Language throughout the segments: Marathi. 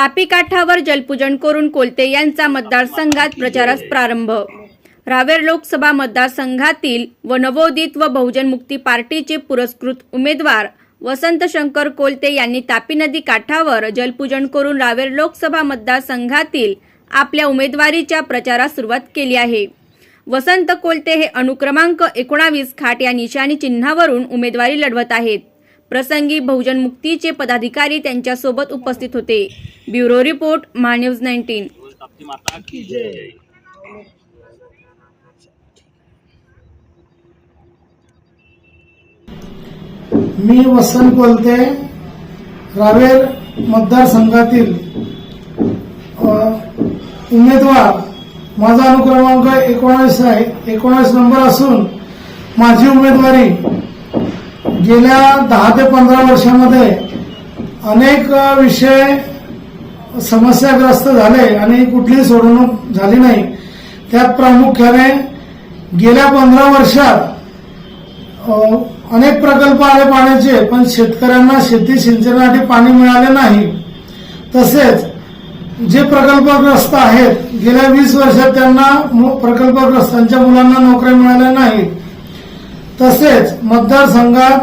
तापी काठावर जलपूजन करून कोलते यांचा मतदारसंघात प्रचारास प्रारंभ. रावेर लोकसभा मतदारसंघातील व नवोदित व बहुजन मुक्ती पार्टीचे पुरस्कृत उमेदवार वसंत शंकर कोलते यांनी तापी नदी काठावर जलपूजन करून रावेर लोकसभा मतदारसंघातील आपल्या उमेदवारीच्या प्रचारास सुरुवात केली आहे. वसंत कोलते हे अनुक्रमांक एकोणावीस खाट या निशाणी चिन्हावरून उमेदवारी लढवत आहेत. प्रसंगी बहुजन मुक्तीचे पदाधिकारी त्यांच्यासोबत उपस्थित होते. Bureau report MahaNews nineteen. मी वसंत बोलते. रावेर मतदारसंघातील उमेदवार. माझा अनुक्रमांक एकोणावीस आहे. एकोणावीस नंबर असून माझी उमेदवारी गेल्या दहा ते पंधरा वर्षामध्ये अनेक विषय समस्याग्रस्त झाले आणि कुठलीही सोडवणूक झाली नाही. त्यात प्रामुख्याने गेल्या पंधरा वर्षात अनेक प्रकल्प आले पाण्याचे पण शेतकऱ्यांना शेती सिंचनासाठी पाणी मिळाले नाही. तसेच जे प्रकल्पग्रस्त आहेत गेल्या वीस वर्षात त्यांना मु- प्रकल्पग्रस्तांच्या मुलांना नोकऱ्या मिळाल्या नाही तसेच मतदारसंघात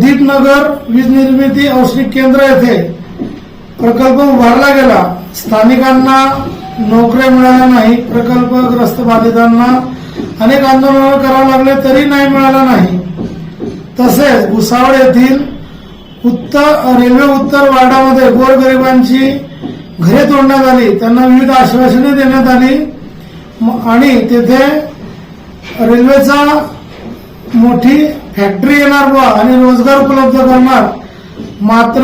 दीपनगर वीज निर्मिती औष्णिक केंद्र येथे प्रकल्प उभारला गेला. स्थानिकांना नोकऱ्या मिळाल्या नाही प्रकल्पग्रस्त बाधितांना अनेक आंदोलन करावं लागले तरी नाही मिळाला नाही. तसेच भुसावळ येथील उत्तर रेल्वे उत्तर वार्डामध्ये गोरगरिबांची घरे तोडण्यात आली. त्यांना विविध आश्वासने देण्यात आली. आणि तेथे रेल्वेचा मोठी फॅक्टरी येणार व आणि रोजगार उपलब्ध करणार. मात्र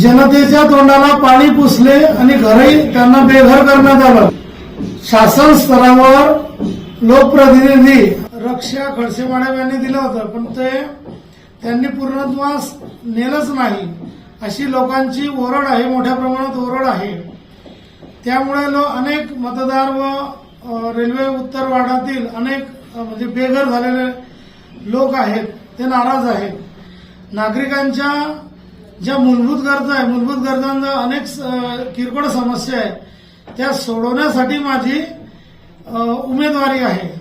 जनतेच्या तोंडाला पाणी पुसले आणि घरही त्यांना बेघर करण्यात आलं. शासन स्तरावर लोकप्रतिनिधी रक्षा खडसे मॅडम यांनी दिलं होतं पण ते त्यांनी पूर्णत्वास नेलंच नाही. अशी लोकांची ओरड आहे मोठ्या प्रमाणात ओरड आहे. त्यामुळे लो अनेक मतदार व रेल्वे उत्तर वार्डातील अनेक म्हणजे बेघर झालेले लोक आहेत ते नाराज आहेत. नागरिकांच्या ज्या मूलभूत गरजा आहे मूलभूत गरजांचा अनेक स- किरकोळ समस्या आहे त्या सोडवण्यासाठी माझी उमेदवारी आहे.